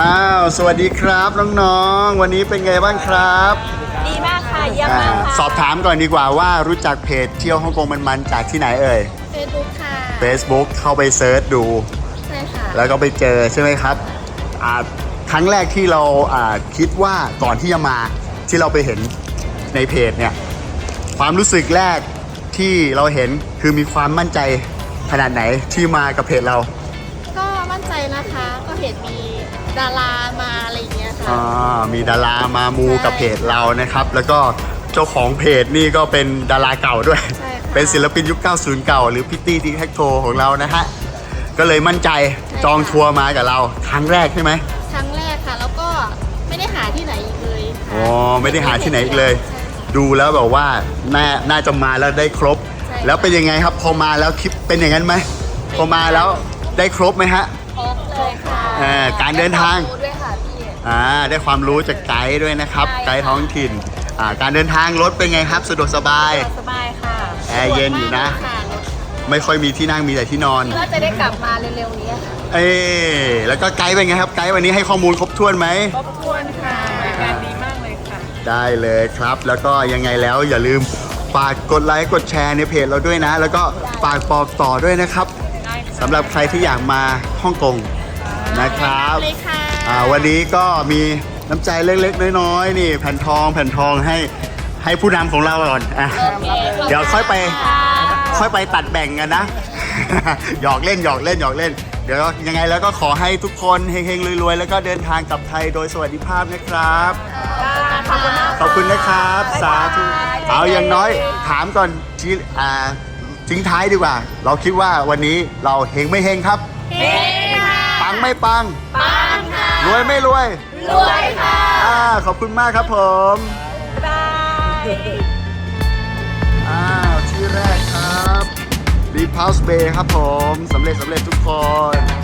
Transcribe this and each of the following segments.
อ้าว สวัสดีครับน้องๆ วันนี้เป็นไงบ้างครับดีมากค่ะเยี่ยมอ่ามากค่ะสอบถามก่อนดีกว่าว่ารู้จักเพจเที่ยวฮ่องกงมันๆจากที่ไหนเอ่ย เฟซบุ๊กค่ะ Facebook เข้าไปเซิร์ชดู ใช่ค่ะ แล้วก็ไปเจอใช่ไหมครับอ่าครั้งแรกที่เราอ่าคิดว่าก่อนที่จะมาที่เราไปเห็นในเพจเนี่ยความรู้สึกแรกที่เราเห็นคือมีความมั่นใจขนาดไหนที่มากับเพจเรา ก็มั่นใจนะคะ ก็เห็นมี ดารามาอะไรอย่างเงี้ยค่ะ อ่ามีดารามามูใช่กับเพจเรานะครับ แล้วก็เจ้าของเพจนี่ก็เป็นดาราเก่าด้วย ใช่ค่ะ เป็นศิลปินยุค 90 เก่า หรือพิตตี้ดีแท็กโทของเรานะฮะ ก็เลยมั่นใจจองทัวร์มากับเราครั้งแรกใช่ไหม ครั้งแรกค่ะ แล้วก็ไม่ได้หาที่ไหนอีกเลยค่ะอ๋อไม่ได้หาที่ไหนอีกเลย ใช่ค่ะ ดูแล้วแบบว่าน่าน่าจะมาแล้วได้ครบ ใช่แล้วเป็นยังไงครับ พอมาแล้วคลิปเป็นอย่างนั้นไหมพอมาแล้วได้ครบไหมฮะครบ เลยค่ะเอ่อการเดินทางได้ควมรู้ด้วยค่ะพี่อ่าได้ความรู้จากไกด์ด้วยนะครับใช่ค่ะไกด์ท้องถิ่นอ่าการเดินทางรถเป็นไงครับ สะดวกสบาย สบายค่ะแอร์เย็นอยู่นะสดมากเลยค่ไม่ค่อยมีที่นั่งมีแต่ที่นอนว่าจะได้กลับมาเร็วๆนี้ค่ะเอ้แล้วก็ไกด์เป็นไงครับ ไกด์วันนี้ให้ข้อมูลครบถ้วนไหมครบถ้วนค่ะงานดีมากเลยค่ะ ได้เลยครับ แล้วก็ยังไงแล้วอย่าลืมฝากกดไลค์กดแชร์ในเพจเราด้วยนะ แล้วก็ฝากบอกต่อด้วยนะครับสำหรับใครที่อยากมาฮ่องกง นะครับเลยค่ะอ่าวันนี้ก็มีน้ำใจเล็กๆ น้อยๆนี่แผ่นทองแผ่นทองให้ให้ผู้นำของเราก่อนอะโอเคขบณเดี๋ยวค่อยไปค่ะค่อยไปตัดแบ่งกันนะ หยอกเล่นหยอกเล่นหยอกเล่น เดี๋ยวยังไงแล้วก็ขอให้ทุกคนเฮงๆรวยๆ แล้วก็เดินทางกลับไทยโดยสวัสดิภาพนะครับ ขอบคุณมากขอบคุณนะครับ สาธุ เอาอย่างน้อยถามก่อนที่อ่าทิ้งท้ายดีกว่า เราคิดว่าวันนี้เราเฮงไม่เฮงครับ เฮ้ค่ะปั งไม่ปัง ปังค่ะ รวยไม่รวย รวยค่ะอ่าขอบคุณมากครับผมบายอ้าวที่แรกครับรีพาวส์เบย์ครับผมสำเร็จสำเร็จทุกคน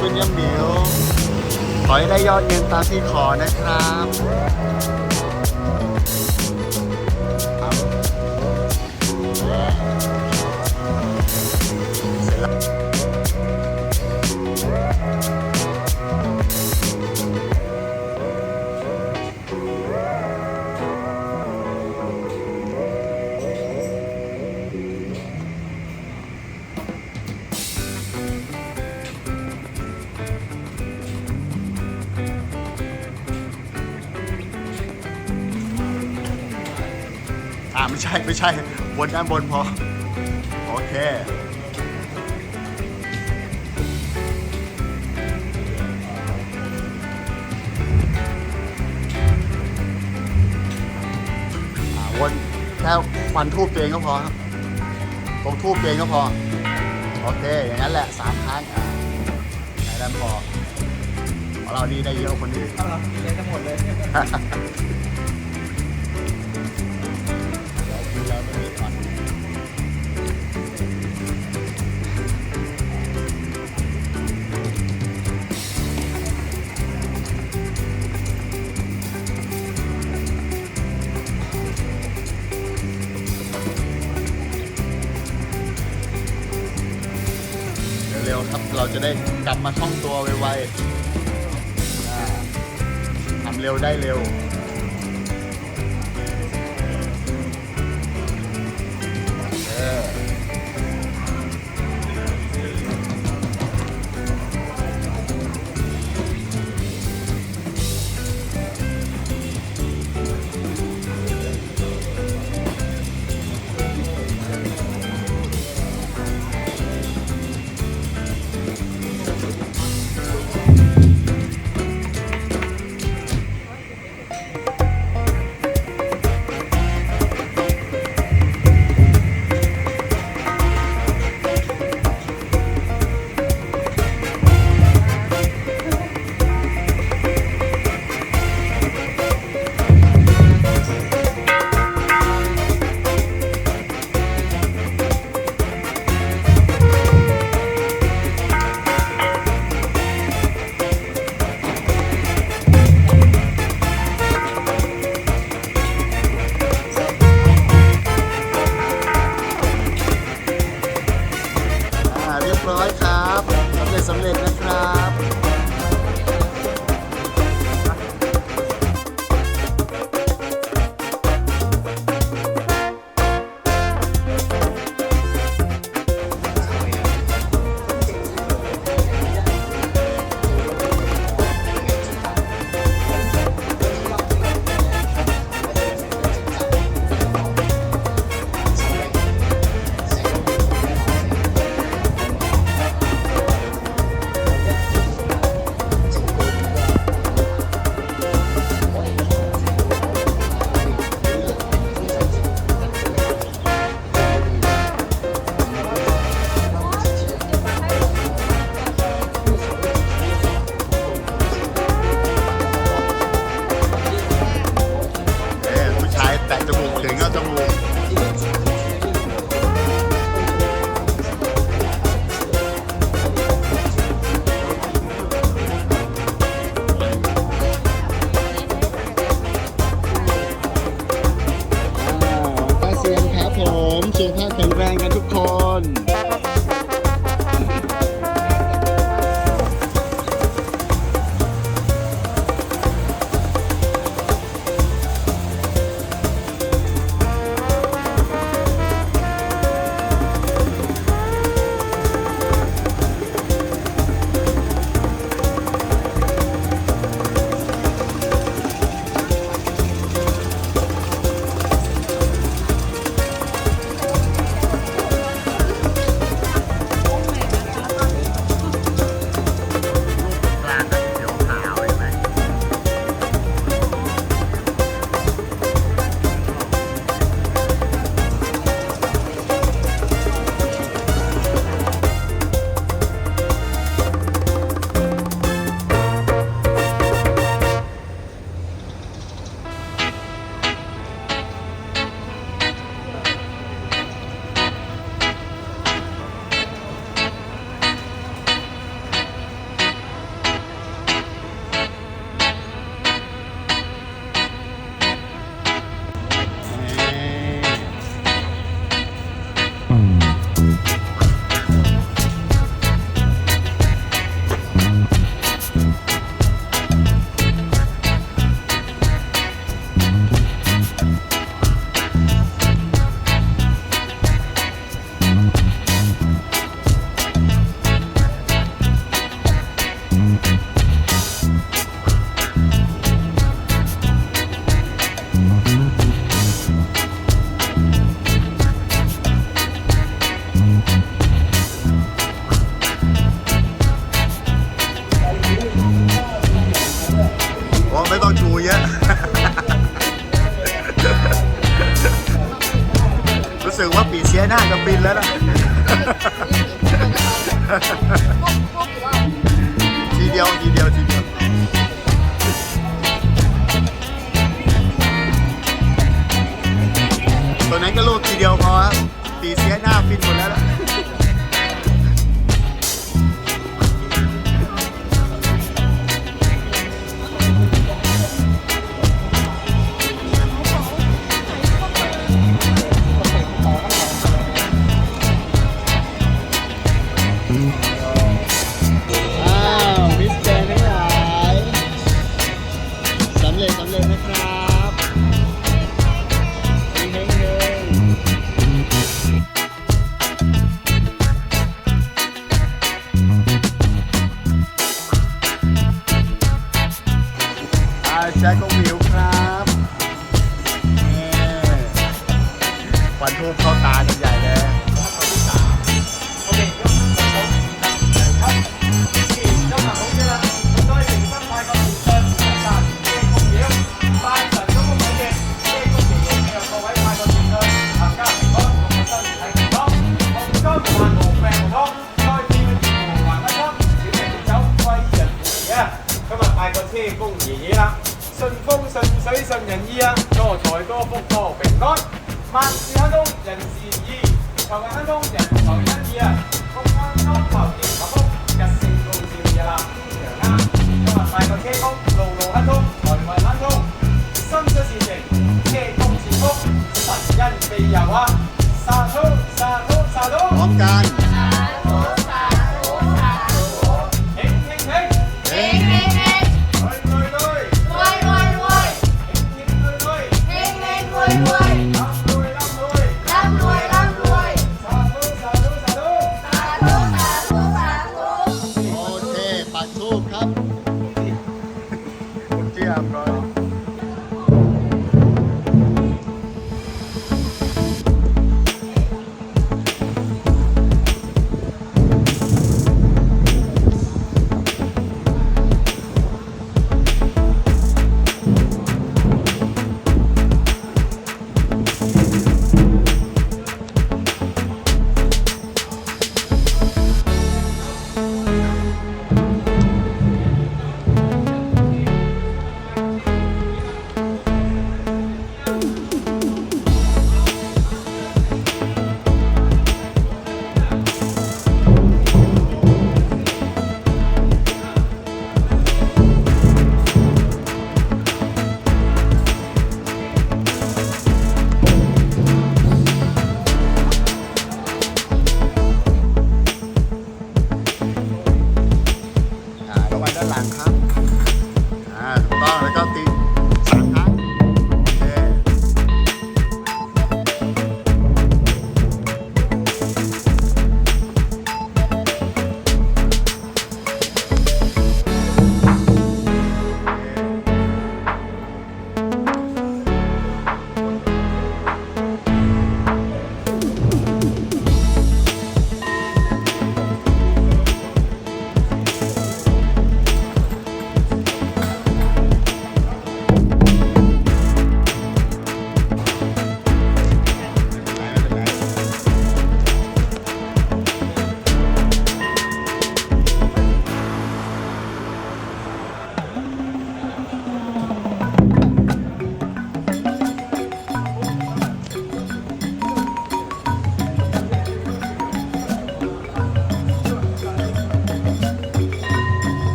คำคุณยมเหมียวขอให้ได้ยอดเงินตามที่ขอนะครับ ใช่ไม่ใช่บนด้านบนพอ โอเค อ่าวนแค่ควันทูบตัวเองก็พอครับ ตรงทูบตัวเองก็พอ โอเค อย่างนั้นแหละสามครั้งอ่าไหนนั้นพอของเรานี่ได้เยอะคนอื่นเอาเหรอเลยทั้งหมดเลย ได้กลับมาช่องตัวไวๆทำเร็วได้เร็ว ควันทู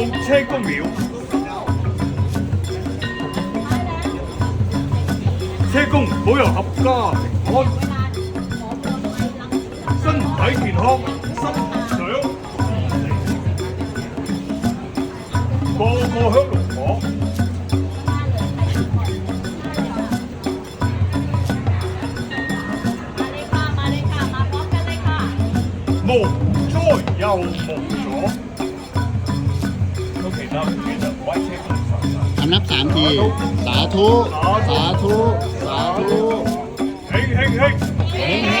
嚟到车公庙，车公保佑合家平安，身体健康，心想个个香炉火。无灾又无 คำนับสามที สาธุ สาธุ สาธุเฮ้ยเฮ้ยเฮ้ย